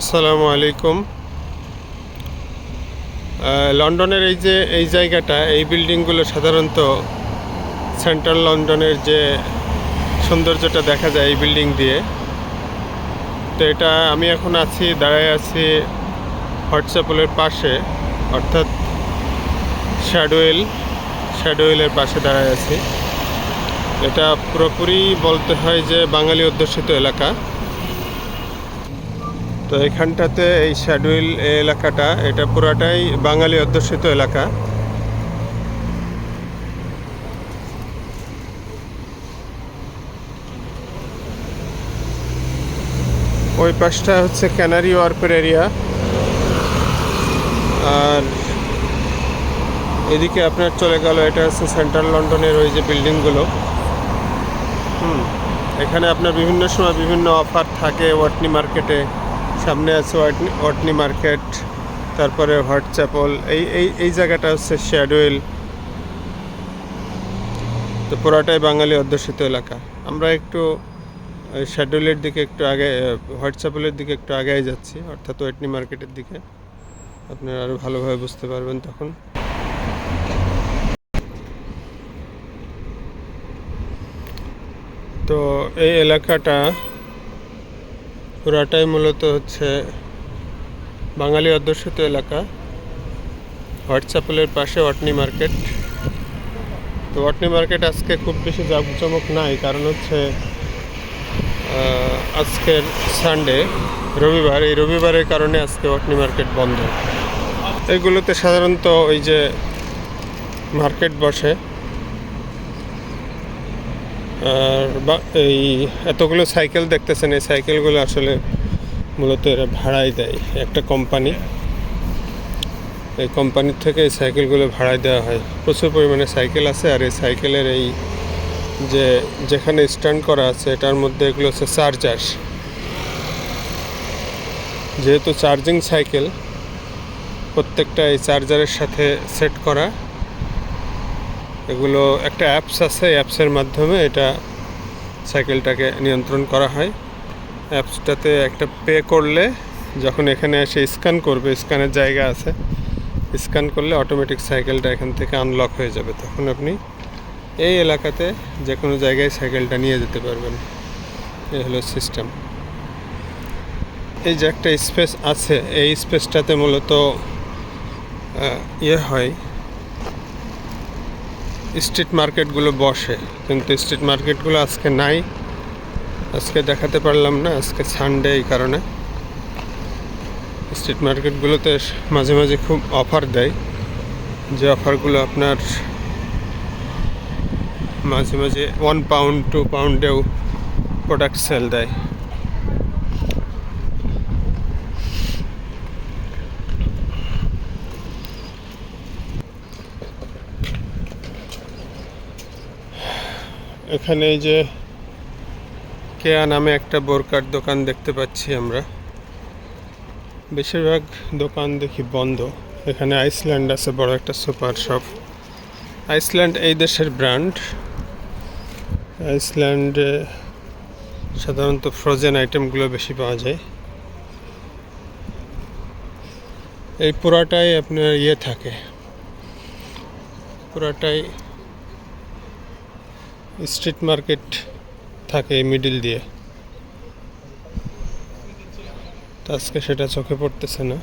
আসসালামু আলাইকুম। লন্ডনের এই যে, এই জায়গাটা, এই বিল্ডিংগুলো সাধারণত সেন্ট্রাল লন্ডনের যে সৌন্দর্যটা দেখা যায় এই বিল্ডিং দিয়ে। তো এটা আমি এখন আছি, দাঁড়ায় আছি হোয়াটসঅ্যাপলের পাশে, অর্থাৎ শ্যাডোয়েল, শ্যাডোয়েলের পাশে দাঁড়ায় আছি। এটা পুরোপুরি বলতে হয় যে বাঙালি অধ্যুষিত এলাকা। তো এখানটাতে এই শ্যাডুইল এলাকাটা, এটা পুরাটাই বাঙালি অধ্যুষিত এলাকা। ওই পাশটা হচ্ছে ক্যানারি ওয়ার্পের এরিয়া। আর এদিকে আপনার চলে গেল, এটা হচ্ছে সেন্ট্রাল লন্ডনের ওই যে বিল্ডিংগুলো। হুম, এখানে আপনার বিভিন্ন সময় বিভিন্ন অফার থাকে ওয়াটনি মার্কেটে। সামনে আছে ওয়াটনি মার্কেট, তারপরে হোয়াটচ্যাপল এই এই এই জায়গাটা হচ্ছে শ্যাডোয়েল। তো পুরাটাই বাঙালি অধ্যুষিত এলাকা। আমরা একটু শ্যাডোয়েলের দিকে একটু আগে হোয়াটসঅ্যাপলের দিকে একটু আগে যাচ্ছি, অর্থাৎ ওয়েটনি মার্কেটের দিকে। আপনারা আরও ভালোভাবে বুঝতে পারবেন তখন। তো এই এলাকাটা পুরাটাই মূলত হচ্ছে বাঙালি অধ্যুষিত এলাকা। হোয়াটসঅ্যাপলের পাশে ওয়াটনি মার্কেট। তো ওয়াটনি মার্কেট আজকে খুব বেশি জাঁকজমক নাই, কারণ হচ্ছে আজকের সানডে রবিবার। এই রবিবারের কারণে আজকে ওয়াটনি মার্কেট বন্ধ। এগুলোতে সাধারণত ওই যে মার্কেট বসে। আর এই এতগুলো সাইকেল দেখতেছেন, এই সাইকেলগুলো আসলে মূলত এরা ভাড়ায় দেয় একটা কোম্পানি। এই কোম্পানির থেকে এই সাইকেলগুলো ভাড়ায় দেওয়া হয়। প্রচুর পরিমাণে সাইকেল আছে আর এই সাইকেলের এই যে, যেখানে স্ট্যান্ড করা আছে, এটার মধ্যে এগুলো হচ্ছে চার্জার। যেহেতু চার্জিং সাইকেল, প্রত্যেকটা এই চার্জারের সাথে সেট করা এগুলো একটা অ্যাপস আছে অ্যাপসের মাধ্যমে এটা সাইকেলটাকে নিয়ন্ত্রণ করা হয়। অ্যাপসটাতে একটা পে করলে যখন এখানে এসে স্ক্যান করবে স্ক্যানের জায়গা আছে স্ক্যান করলে অটোমেটিক সাইকেলটা এখান থেকে আনলক হয়ে যাবে। তখন আপনি এই এলাকাতে যে কোনো জায়গায় সাইকেলটা নিয়ে যেতে পারবেন। এই হলো সিস্টেম এই যে একটা স্পেস আছে, এই স্পেসটাতে মূলত ইয়ে হয় স্ট্রিট মার্কেটগুলো বসে, কিন্তু স্ট্রিট মার্কেটগুলো আজকে নাই। আজকে দেখাতে পারলাম না, আজকে সানডে এই কারণে। স্ট্রিট মার্কেটগুলোতে মাঝে মাঝে খুব অফার দেয়, যে অফারগুলো আপনার মাঝে মাঝে ওয়ান পাউন্ড টু পাউন্ডেও প্রোডাক্ট সেল দেয়। এখানে এই যে কেয়া নামে একটা বোরকার দোকান দেখতে পাচ্ছি আমরা। বেশিরভাগ দোকান দেখি বন্ধ। এখানে আইসল্যান্ড আছে, বড় একটা সুপার শপ। আইসল্যান্ড এই দেশের ব্র্যান্ড। আইসল্যান্ডে সাধারণত ফ্রোজেন আইটেমগুলো বেশি পাওয়া যায়। এই পুরাটাই আপনার ইয়ে থাকে। পুরাটাই স্ট্রিট মার্কেট থাকে মিডিল দিয়ে। আজকে সেটা চোখে পড়তেছে না।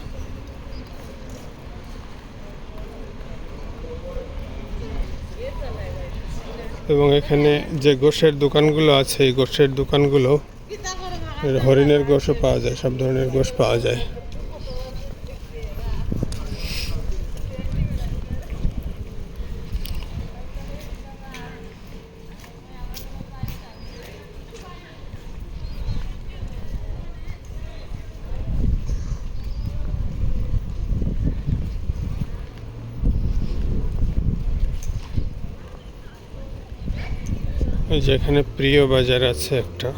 এবং এখানে যে গোষের দোকানগুলো আছে, এই গোষের দোকানগুলো হরিণের গোষও পাওয়া যায়, সব ধরনের গোষ পাওয়া যায়। এই যে এখানে প্রিয় বাজার আছে একটা।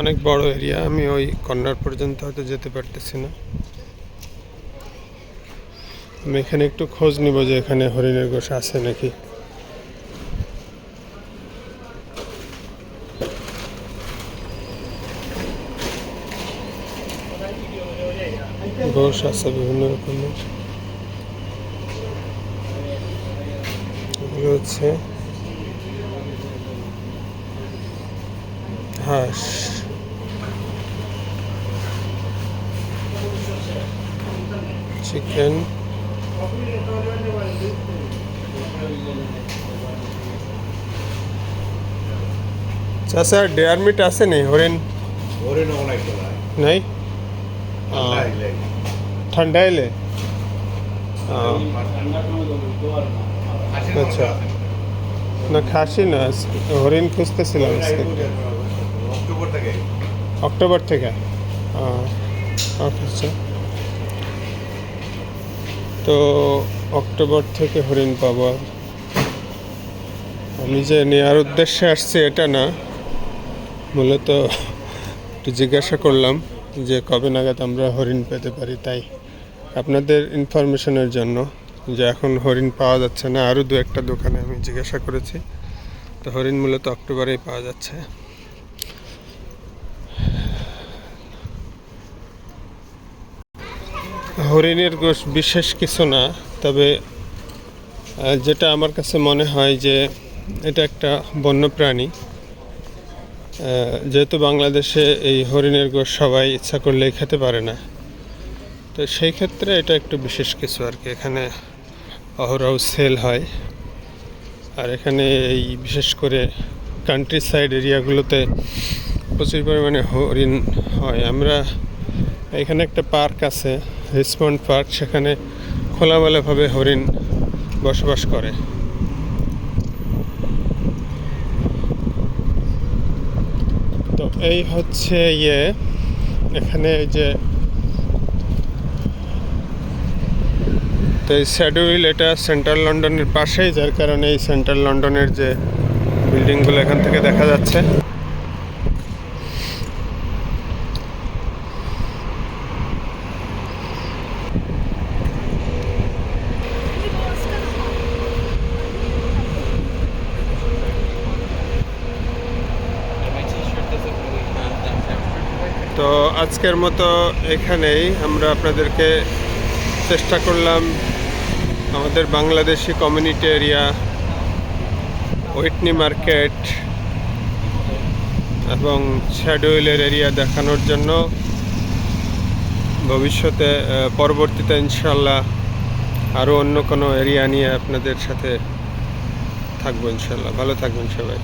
অনেক বড় এরিয়া, আমি ওই কর্নার পর্যন্ত হয়তো যেতে পারতেছি না। আমি এখানে একটু খোঁজ নিব যে এখানে হরিণের গোশ আছে নাকি। গোশ আছে বিভিন্ন রকমের। এগুলো হচ্ছে হাঁস। চিকেন। চাষা ডেয়ার মিট আছে নি? হরিণ? ওরে নগর একটা নাই? ইলাই ঠান্ডা এলে? আচ্ছা। না খাসি না হরিণ খুঁজতেছিলাম আজকে। অক্টোবর থেকে? আচ্ছা। তো অক্টোবর থেকে হরিণ পাবো আমি যে নেওয়ার উদ্দেশ্যে আসছি এটা না মূলত একটু জিজ্ঞাসা করলাম। যে কবে নাগাদ আমরা হরিণ পেতে পারি তাই আপনাদের ইনফরমেশনের জন্য যে এখন হরিণ পাওয়া যাচ্ছে না, আরও দু একটা দোকানে আমি জিজ্ঞাসা করেছি। তো হরিণ মূলত অক্টোবরেই পাওয়া যাচ্ছে। হরিণের গোশ বিশেষ কিছু না, তবে যেটা আমার কাছে মনে হয় যে এটা একটা বন্য প্রাণী যেহেতু বাংলাদেশে এই হরিণের গোশ সবাই ইচ্ছা করলেই খেতে পারে না, তো সেই ক্ষেত্রে এটা একটু বিশেষ কিছু আর কি। এখানে অহরহ সেল হয়। আর এখানে এই বিশেষ করে কান্ট্রি সাইড এরিয়াগুলোতে প্রচুর পরিমাণে হরিণ হয়। আমরা এখানে একটা পার্ক আছে রিসমন্ড পার্ক সেখানে খোলামেলাভাবে হরিণ বসবাস করে। এই হচ্ছে ইয়ে এখানে যে তো এই শ্যাডুইল এটা সেন্ট্রাল লন্ডনের পাশেই, যার কারণে এই সেন্ট্রাল লন্ডনের যে বিল্ডিংগুলো এখান থেকে দেখা যাচ্ছে। তো আজকের মতো এখানেই আমরা আপনাদেরকে চেষ্টা করলাম আমাদের বাংলাদেশি কমিউনিটি এরিয়া ওয়েটনি মার্কেট এবং শ্যাডোয়েলের এরিয়া দেখানোর জন্য ভবিষ্যতে পরবর্তীতে ইনশাল্লাহ আরও অন্য কোনো এরিয়া নিয়ে আপনাদের সাথে থাকব ইনশাল্লাহ ভালো থাকবেন সবাই।